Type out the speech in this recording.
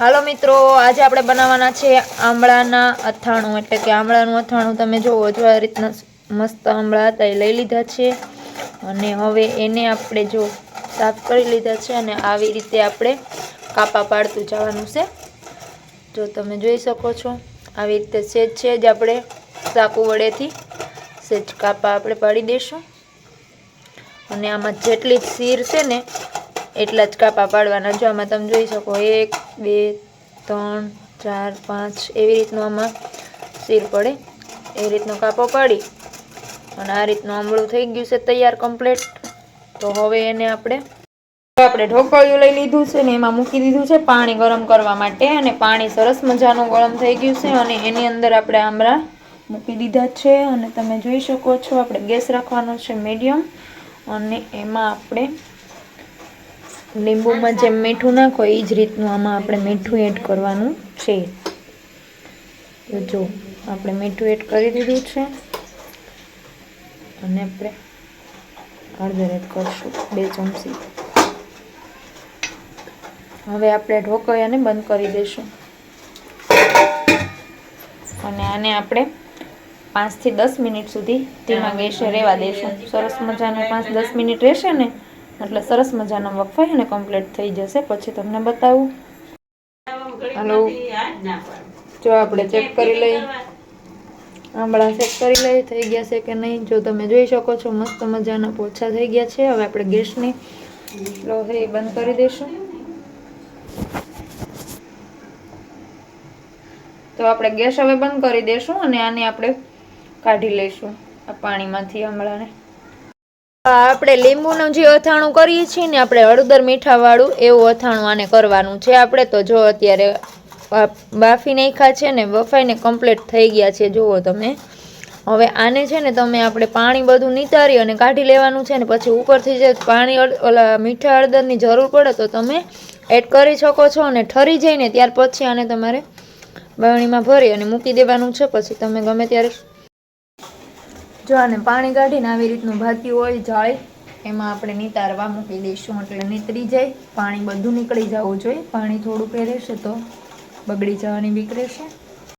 હાલો મિત્રો, આજે આપણે બનાવવાના છે આંબળાના અથાણું. એટલે કે આંબળાનું અથાણું તમે જુઓ જો આ રીતના મસ્ત આંબળા હતા, એ લઈ લીધા છે. અને હવે એને આપણે જો સાફ કરી લીધા છે અને આવી રીતે આપણે કાપા પાડતું જવાનું છે. જો તમે જોઈ શકો છો, આવી રીતે સેજ છે જ આપણે ચાકુ વડેથી સેજ કાપા આપણે પાડી દઈશું અને આમાં જેટલી શીર છે ને એટલા જ કાપા પાડવાના. જો આમાં તમે જોઈ શકો, એક, બે, ત્રણ, ચાર, પાંચ, એવી રીતનું આમાં સીર પડે. એ રીતનો કાપો પાડી અને આ રીતનું આંબળું થઈ ગયું છે તૈયાર કમ્પ્લીટ તો હવે એને આપણે આપણે ઢોકળિયું લઈ લીધું છે ને એમાં મૂકી દીધું છે પાણી ગરમ કરવા માટે અને પાણી સરસ મજાનું ગરમ થઈ ગયું છે અને એની અંદર આપણે આમળા મૂકી દીધા છે અને તમે જોઈ શકો છો, આપણે ગેસ રાખવાનો છે મીડિયમ અને એમાં આપણે લીંબુમાં જેમ મીઠું નાખો એ જ રીતનું આમાં આપણે મીઠું એડ કરવાનું છે. તો જો, આપણે મીઠું એડ કરી દીધું છે. અને આપણે હળદર એડ કરશું, બે ચમચી. હવે આપણે ઢોકળિયાને બંધ કરી દઈશું. અને આને આપણે પાંચથી દસ મિનિટ સુધી ધીમા ગેસે રહેવા દઈશું. સરસ મજાનું પાંચ દસ મિનિટ રહેશે ને? એટલે સરસ મજાનો વફાઈ અને કમ્પ્લીટ થઈ જશે. પછી તમને બતાવું. હલો. જો આપણે ચેક કરી લઈએ. આંબળા ચેક કરી લઈએ, થઈ ગયા છે કે નહીં? જો તમે જોઈ શકો છો, મસ્ત મજાના પોછા થઈ ગયા છે. હવે આપણે ગેસની લોહરી બંધ કરી દઈશું. તો આપણે ગેસ હવે બંધ કરી દઈશું અને આને આપણે કાઢી લઈશું આ પાણીમાંથી આંબળાને. આપણે લીંબુનું જે અથાણું કરીએ છીએ ને, આપણે હળદર મીઠાવાળું એવું અથાણું આને કરવાનું છે. આપણે તો જો અત્યારે બાફી નાખ્યા છે ને, બફાઈને કમ્પ્લીટ થઈ ગયા છે, જુઓ તમે. હવે આને છે ને, તમે આપણે પાણી બધું નિતારી અને કાઢી લેવાનું છે ને, પછી ઉપરથી જે પાણી ઓલા મીઠા હળદરની જરૂર પડે તો તમે એડ કરી શકો છો અને ઠરી જઈને ત્યાર પછી આને તમારે બાવણીમાં ભરી અને મૂકી દેવાનું છે. પછી તમે ગમે ત્યારે જો આને પાણી કાઢીને આવી રીતનું ભાતી હોય જાળી, એમાં આપણે નિતારવા મૂકી દઈશું એટલે નીતરી જાય. પાણી બધું નીકળી જવું જોઈએ. પાણી થોડુંક પહેરેશે તો બગડી જવાની બીક રહેશે.